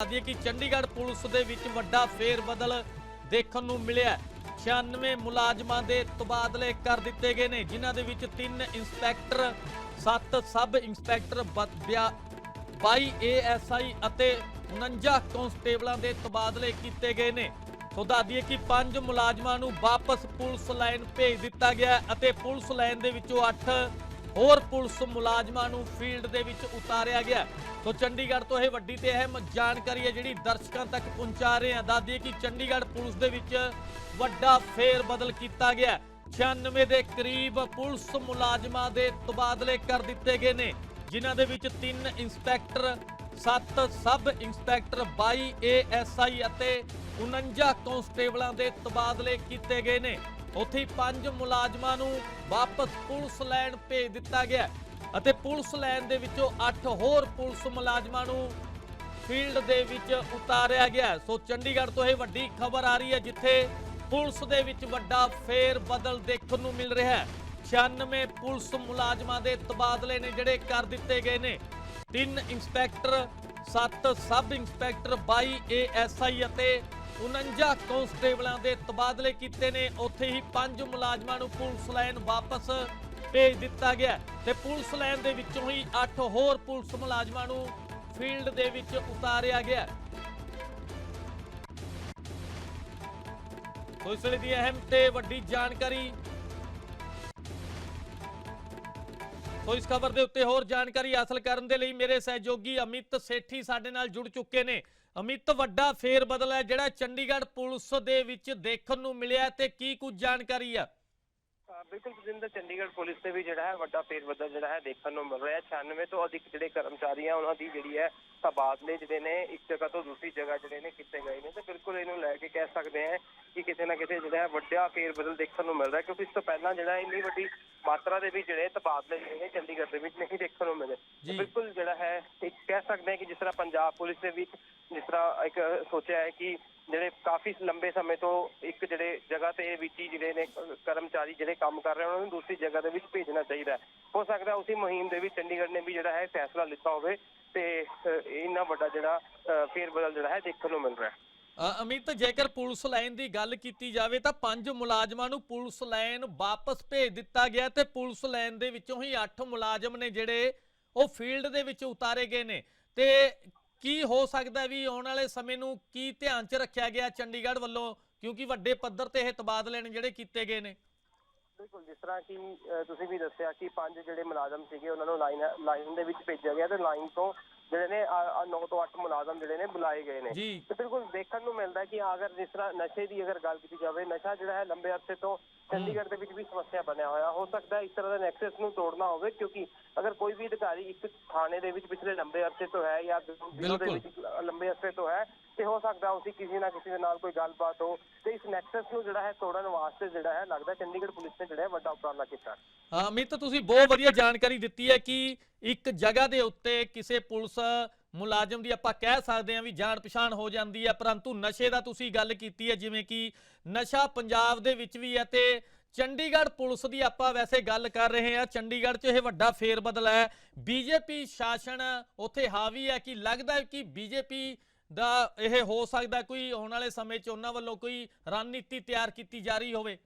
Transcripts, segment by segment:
ਦੱਸਦੀ ਕਿ ਚੰਡੀਗੜ੍ਹ ਪੁਲਿਸ ਦੇ ਵਿੱਚ ਵੱਡਾ ਫੇਰ ਦੇਖਣ ਨੂੰ ਮਿਲਿਆ 96 ਮੁਲਾਜ਼ਮਾਂ ਦੇ ਤਬਾਦਲੇ ਕਰ ਦਿੱਤੇ ਗਏ ਨੇ, ਜਿਨ੍ਹਾਂ ਦੇ ਵਿੱਚ 3 ਇੰਸਪੈਕਟਰ 7 ਸਬ ਇੰਸਪੈਕਟਰ 22 ਏਐਸਆਈ ਅਤੇ 49 ਕਾਂਸਟੇਬਲਾਂ ਦੇ ਤਬਾਦਲੇ ਕੀਤੇ ਗਏ ਨੇ। ਸੋ ਦੱਸਦੀਏ ਕਿ ਪੰਜ ਮੁਲਾਜ਼ਮਾਂ ਨੂੰ ਵਾਪਸ ਪੁਲਿਸ ਲਾਈਨ ਭੇਜ ਦਿੱਤਾ ਗਿਆ ਅਤੇ ਪੁਲਿਸ ਲਾਈਨ ਦੇ ਵਿੱਚੋਂ 8 ਹੋਰ ਪੁਲਿਸ ਮੁਲਾਜ਼ਮਾਂ ਨੂੰ ਫੀਲਡ ਦੇ ਵਿੱਚ ਉਤਾਰਿਆ ਗਿਆ ਸੋ ਚੰਡੀਗੜ੍ਹ ਤੋਂ ਇਹ ਵੱਡੀ ਤੇ ਅਹਿਮ ਜਾਣਕਾਰੀ ਹੈ ਜਿਹੜੀ ਦਰਸ਼ਕਾਂ ਤੱਕ ਪਹੁੰਚਾ ਰਹੇ ਹਾਂ ਦੱਸ ਦਈਏ ਕਿ ਚੰਡੀਗੜ੍ਹ ਪੁਲਿਸ ਦੇ ਵਿੱਚ ਵੱਡਾ ਫੇਰ ਬਦਲ ਕੀਤਾ ਗਿਆ ਹੈ। 96 ਦੇ ਕਰੀਬ ਪੁਲਿਸ ਮੁਲਾਜ਼ਮਾਂ ਦੇ ਤਬਾਦਲੇ ਕਰ ਦਿੱਤੇ ਗਏ ਨੇ, ਜਿਨ੍ਹਾਂ ਦੇ ਵਿੱਚ ਤਿੰਨ ਇੰਸਪੈਕਟਰ 7 ਸਬ ਇੰਸਪੈਕਟਰ 22 ਏਐਸਆਈ ਅਤੇ 49 ਕਾਂਸਟੇਬਲਾਂ ਦੇ ਤਬਾਦਲੇ ਕੀਤੇ ਗਏ ਨੇ। ਉੱਥੇ ਹੀ ਪੰਜ ਮੁਲਾਜ਼ਮਾਂ ਨੂੰ ਵਾਪਸ ਪੁਲਿਸ ਲੈਣ ਭੇਜ ਦਿੱਤਾ ਗਿਆ ਅਤੇ ਪੁਲਿਸ ਲੈਣ ਦੇ ਵਿੱਚੋਂ 8 ਹੋਰ ਪੁਲਿਸ ਮੁਲਾਜ਼ਮਾਂ ਨੂੰ ਫੀਲਡ ਦੇ ਵਿੱਚ ਉਤਾਰਿਆ ਗਿਆ ਸੋ ਚੰਡੀਗੜ੍ਹ ਤੋਂ ਇਹ ਵੱਡੀ ਖਬਰ ਆ ਰਹੀ ਹੈ ਜਿੱਥੇ ਪੁਲਿਸ ਦੇ ਵਿੱਚ ਵੱਡਾ ਫੇਰ ਬਦਲ ਦੇਖਣ ਨੂੰ ਮਿਲ ਰਿਹਾ ਹੈ। 96 ਪੁਲਿਸ ਮੁਲਾਜ਼ਮਾਂ ਦੇ ਤਬਾਦਲੇ ਨੇ ਜਿਹੜੇ ਕਰ ਦਿੱਤੇ ਗਏ ਨੇ। ਤਿੰਨ ਇੰਸਪੈਕਟਰ 7 ਸਬ ਇੰਸਪੈਕਟਰ 22 ਏਐਸਆਈ ਅਤੇ 49 ਕਾਂਸਟੇਬਲਾਂ ਦੇ ਤਬਾਦਲੇ ਕੀਤੇ ਨੇ। ਉੱਥੇ ਹੀ ਪੰਜ ਮੁਲਾਜ਼ਮਾਂ ਨੂੰ ਪੁਲਿਸ ਲਾਈਨ ਵਾਪਸ ਭੇਜ ਦਿੱਤਾ ਗਿਆ ਤੇ ਪੁਲਿਸ ਲਾਈਨ ਦੇ ਵਿੱਚੋਂ ਹੀ 8 ਹੋਰ ਪੁਲਿਸ ਮੁਲਾਜ਼ਮਾਂ ਨੂੰ ਫੀਲਡ ਦੇ ਵਿੱਚ ਉਤਾਰਿਆ ਗਿਆ ਸੋ ਇਸ ਵੇਲੇ ਦੀ ਅਹਿਮ ਤੇ ਵੱਡੀ ਜਾਣਕਾਰੀ ਸੋ ਇਸ ਖਬਰ ਦੇ ਉੱਤੇ ਹੋਰ ਜਾਣਕਾਰੀ ਹਾਸਲ ਕਰਨ ਦੇ ਲਈ ਮੇਰੇ ਸਹਿਯੋਗੀ ਅਮਿਤ ਸੇਠੀ ਸਾਡੇ ਨਾਲ ਜੁੜ ਚੁੱਕੇ ਨੇ। ਅਮਿਤ, ਵੱਡਾ ਫੇਰ ਬਦਲ ਹੈ ਜਿਹੜਾ ਚੰਡੀਗੜ੍ਹ ਪੁਲਿਸ ਦੇ ਵਿੱਚ ਦੇਖਣ ਨੂੰ ਮਿਲਿਆ ਤੇ ਕੀ ਕੁਝ ਜਾਣਕਾਰੀ ਆ ਬਿਲਕੁਲ ਜਿੰਦਰ ਚੰਡੀਗੜ੍ਹ ਪੁਲਿਸ ਦੇ ਵੀ ਜਿਹੜਾ ਹੈ ਵੱਡਾ ਫੇਰ ਬਦਲ ਜਿਹੜਾ ਹੈ ਦੇਖਣ ਨੂੰ ਮਿਲ ਰਿਹਾ। ਹੈ 96 ਤੋਂ ਅਧਿਕ ਜਿਹੜੇ ਕਰਮਚਾਰੀ ਆ ਉਹਨਾਂ ਦੀ ਜਿਹੜੀ ਹੈ ਤਬਾਦਲੇ ਜਿਹੜੇ ਨੇ ਇੱਕ ਜਗ੍ਹਾ ਤੋਂ ਦੂਸਰੀ ਜਗ੍ਹਾ ਜਿਹੜੇ ਨੇ ਕੀਤੇ ਗਏ ਨੇ। ਤੇ ਬਿਲਕੁਲ ਇਹਨੂੰ ਲੈ ਕੇ ਕਹਿ ਸਕਦੇ ਹਾਂ ਕਿ ਕਿਤੇ ਨਾ ਕਿਤੇ ਜਿਹੜਾ ਹੈ ਵੱਡਾ ਫੇਰ ਬਦਲ ਦੇਖਣ ਨੂੰ ਮਿਲ ਰਿਹਾ ਕਿਉਂਕਿ ਇਸ ਤੋਂ ਪਹਿਲਾਂ ਜਿਹੜਾ ਇੰਨੀ ਵੱਡੀ ਮਾਤਰਾ ਦੇ ਵਿੱਚ ਜਿਹੜੇ ਤਬਾਦਲੇ ਜਿਹੜੇ ਨੇ ਚੰਡੀਗੜ੍ਹ ਦੇ ਵਿੱਚ ਨਹੀਂ ਦੇਖਣ ਨੂੰ ਮਿਲੇ। ਤੇ। ਬਿਲਕੁਲ ਜਿਹੜਾ ਹੈ ਇੱਕ ਕਹਿ ਸਕਦੇ ਹਾਂ ਕਿ ਜਿਸ ਤਰ੍ਹਾਂ ਪੰਜਾਬ ਪੁਲਿਸ ਦੇ ਵਿੱਚ ਜਿਸ ਤਰ੍ਹਾਂ ਇੱਕ ਸੋਚਿਆ ਹੈ ਕਿ ਜਿਹੜੇ ਕਾਫੀ ਲੰਬੇ ਸਮੇਂ ਤੋਂ ਇੱਕ ਜਿਹੜੇ ਜਗ੍ਹਾ ਤੇ ਵਿੱਚ ਹੀ ਜਿਹੜੇ ਨੇ, ਕਰਮਚਾਰੀ ਜਿਹੜੇ ਕੰਮ ਕਰ ਰਹੇ ਉਹਨਾਂ ਨੂੰ ਦੂਸਰੀ ਜਗ੍ਹਾ ਦੇ ਵਿੱਚ ਭੇਜਣਾ ਚਾਹੀਦਾ ਹੈ। ਹੋ ਸਕਦਾ ਉਸੇ ਮੁਹਿੰਮ ਦੇ ਵਿੱਚ ਚੰਡੀਗੜ੍ਹ ਨੇ ਵੀ ਜਿਹੜਾ ਹੈ ਫੈਸਲਾ ਲਿੱਤਾ ਹੋਵੇ ਤੇ ਇੰਨਾ ਵੱਡਾ ਜਿਹੜਾ ਫੇਰ ਬਦਲ ਜਿਹੜਾ ਹੈ ਦੇਖਣ ਨੂੰ ਮਿਲ ਰਿਹਾ ਹੈ। ਅਮਿਤ, ਜੇਕਰ ਪੁਲਿਸ ਲਾਈਨ ਦੀ ਗੱਲ ਕੀਤੀ ਜਾਵੇ ਤਾਂ ਪੰਜ ਮੁਲਾਜ਼ਮਾਂ ਨੂੰ ਪੁਲਿਸ ਲਾਈਨ ਵਾਪਸ ਭੇਜ ਦਿੱਤਾ ਗਿਆ ਤੇ ਪੁਲਿਸ ਲਾਈਨ ਦੇ ਵਿੱਚੋਂ ਹੀ 8 ਮੁਲਾਜ਼ਮ ਨੇ ਜਿਹੜੇ ਉਹ ਫੀਲਡ ਦੇ ਵਿੱਚ ਉਤਾਰੇ ਗਏ ਨੇ। ਤੇ ਕੀ ਹੋ ਸਕਦਾ ਵੀ ਆਉਣ ਵਾਲੇ ਸਮੇਂ ਨੂੰ ਕੀ ਧਿਆਨ 'ਚ ਰੱਖਿਆ ਗਿਆ ਚੰਡੀਗੜ੍ਹ ਵੱਲੋਂ? ਕਿਉਂਕਿ ਵੱਡੇ ਪੱਧਰ ਤੇ ਇਹ ਤਬਾਦਲੇ ਨੇ ਜਿਹੜੇ ਕੀਤੇ ਗਏ ਨੇ। ਬਿਲਕੁਲ, ਜਿਸ ਤਰ੍ਹਾਂ ਕਿ ਤੁਸੀਂ ਵੀ ਦੱਸਿਆ ਕਿ ਪੰਜ ਜਿਹੜੇ ਮੁਲਾਜ਼ਮ ਸੀਗੇ, ਉਹਨਾਂ ਨੂੰ ਲਾਈਨ ਲਾਈਨ ਦੇ ਵਿੱਚ ਭੇਜਿਆ ਗਿਆ ਤੇ ਲਾਈਨ ਤੋਂ ਜਿਹੜੇ ਨੇ 9 ਤੋਂ 8 ਮੁਲਾਜ਼ਮ ਜਿਹੜੇ ਨੇ ਬੁਲਾਏ ਗਏ ਨੇ। ਤੇ ਬਿਲਕੁਲ ਦੇਖਣ ਨੂੰ ਮਿਲਦਾ ਕਿ ਅਗਰ ਜਿਸ ਤਰ੍ਹਾਂ ਨਸ਼ੇ ਦੀ ਅਗਰ ਗੱਲ ਕੀਤੀ ਜਾਵੇ ਨਸ਼ਾ ਜਿਹੜਾ ਹੈ ਲੰਬੇ ਅਰਸੇ ਤੋਂ ਚੰਡੀਗੜ੍ਹ ਦੇ ਵਿੱਚ ਵੀ ਸਮੱਸਿਆ ਬਣਿਆ ਹੋਇਆ। ਹੋ ਸਕਦਾ ਇਸ ਤਰ੍ਹਾਂ ਦਾ ਨੈਕਸਸ ਨੂੰ ਤੋੜਨਾ ਹੋਵੇ ਕਿਉਂਕਿ ਅਗਰ ਕੋਈ ਵੀ ਅਧਿਕਾਰੀ ਇੱਕ ਥਾਣੇ ਦੇ ਵਿੱਚ ਪਿਛਲੇ ਲੰਬੇ ਅਰਸੇ ਤੋਂ ਹੈ ਜਾਂ ਦੇ ਵਿੱਚ ਲੰਬੇ ਅਰਸੇ ਤੋਂ ਹੈ ਤੇ ਹੋ ਸਕਦਾ ਉਸੇ ਕਿਸੇ ਨਾ ਕਿਸੇ ਦੇ ਨਾਲ ਕੋਈ ਗੱਲਬਾਤ ਹੋ। ਤੇ ਇਸ ਨੈਕਸਸ ਨੂੰ ਜਿਹੜਾ ਹੈ ਤੋੜਨ ਵਾਸਤੇ ਜਿਹੜਾ ਹੈ ਲੱਗਦਾ ਚੰਡੀਗੜ੍ਹ ਪੁਲਿਸ ਨੇ ਜਿਹੜਾ ਹੈ ਵੱਡਾ ਉਪਰਾਲਾ ਕੀਤਾ। ਹਾਂ, ਅਮਿਤ ਤੁਸੀਂ ਬਹੁਤ ਵਧੀਆ ਜਾਣਕਾਰੀ ਦਿੱਤੀ ਹੈ ਕਿ ਇੱਕ ਜਗ੍ਹਾ ਦੇ ਉੱਤੇ ਕਿਸੇ ਪੁਲਿਸ ਮੁਲਾਜ਼ਮ ਦੀ ਆਪਾਂ ਕਹਿ ਸਕਦੇ ਹਾਂ ਵੀ ਜਾਣ ਪਛਾਣ ਹੋ ਜਾਂਦੀ ਹੈ, ਪਰੰਤੂ ਨਸ਼ੇ ਦਾ ਤੁਸੀਂ ਗੱਲ ਕੀਤੀ ਹੈ, ਜਿਵੇਂ ਕਿ ਨਸ਼ਾ ਪੰਜਾਬ ਦੇ ਵਿੱਚ ਵੀ ਹੈ ਤੇ ਚੰਡੀਗੜ੍ਹ ਪੁਲਿਸ ਦੀ ਆਪਾਂ ਵੈਸੇ ਗੱਲ ਕਰ ਰਹੇ ਹਾਂ। ਚੰਡੀਗੜ੍ਹ 'ਚ ਇਹ ਵੱਡਾ ਫੇਰ ਬਦਲ ਹੈ। ਬੀਜੇਪੀ ਸ਼ਾਸਨ ਉੱਥੇ ਹਾਵੀ ਹੈ ਕਿ ਲੱਗਦਾ ਹੈ ਕਿ ਬੀਜੇਪੀ ਦਾ ਇਹ ਹੋ ਸਕਦਾ ਕੋਈ ਆਉਣ ਵਾਲੇ ਸਮੇਂ 'ਚ ਉਹਨਾਂ ਵੱਲੋਂ ਕੋਈ ਰਣਨੀਤੀ ਤਿਆਰ ਕੀਤੀ ਜਾ ਰਹੀ ਹੋਵੇ।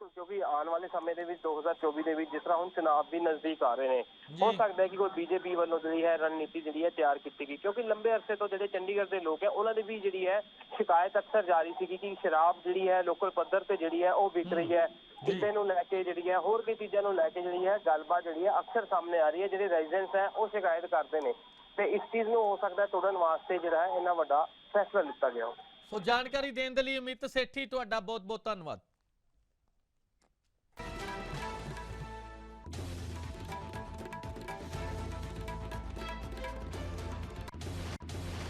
ਕਿਉਂਕਿ ਆਉਣ ਵਾਲੇ ਸਮੇਂ ਦੇ ਵਿੱਚ 2024 ਦੇ ਵਿੱਚ ਜਿਸ ਤਰ੍ਹਾਂ ਹੁਣ ਚੁਣਾਵ ਵੀ ਨਜ਼ਦੀਕ ਆ ਰਹੇ ਨੇ ਹੋ। ਸਕਦਾ ਹੈ ਕਿ ਕੋਈ ਬੀਜੇਪੀ ਵੱਲੋਂ ਜਿਹੜੀ ਹੈ ਰਣਨੀਤੀ ਜਿਹੜੀ ਹੈ ਤਿਆਰ ਕੀਤੀ ਗਈ ਕਿਉਂਕਿ ਲੰਬੇ ਅਰਸੇ ਤੋਂ ਜਿਹੜੇ ਚੰਡੀਗੜ੍ਹ ਦੇ ਲੋਕ ਹੈ ਉਹਨਾਂ ਦੀ ਵੀ ਜਿਹੜੀ ਹੈ ਸ਼ਿਕਾਇਤ ਅਕਸਰ ਜਾਰੀ ਸੀਗੀ ਕਿ ਸ਼ਰਾਬ ਜਿਹੜੀ ਹੈ ਲੋਕਲ ਪੱਧਰ ਤੇ ਜਿਹੜੀ ਹੈ ਉਹ ਵਿਕ ਰਹੀ ਹੈ। ਕਿਤੇ ਨੂੰ ਲੈ ਕੇ ਜਿਹੜੀ ਹੈ ਹੋਰ ਵੀ ਚੀਜ਼ਾਂ ਨੂੰ ਲੈ ਕੇ ਜਿਹੜੀ ਹੈ ਗੱਲਬਾਤ ਜਿਹੜੀ ਹੈ ਅਕਸਰ ਸਾਹਮਣੇ ਆ ਰਹੀ ਹੈ ਜਿਹੜੇ ਰੈਜ਼ੀਡੈਂਟਸ ਹੈ ਉਹ ਸ਼ਿਕਾਇਤ ਕਰਦੇ ਨੇ। ਤੇ ਇਸ ਚੀਜ਼ ਨੂੰ ਹੋ ਸਕਦਾ ਤੋੜਨ ਵਾਸਤੇ ਜਿਹੜਾ ਹੈ ਇੰਨਾ ਵੱਡਾ ਫੈਸਲਾ ਲਿੱਤਾ ਗਿਆ ਸੋ ਜਾਣਕਾਰੀ ਦੇਣ ਦੇ ਲਈ ਅਮਿਤ ਸੇਠੀ ਤੁਹਾਡਾ ਬਹੁਤ ਬਹੁਤ ਧੰਨਵਾਦ।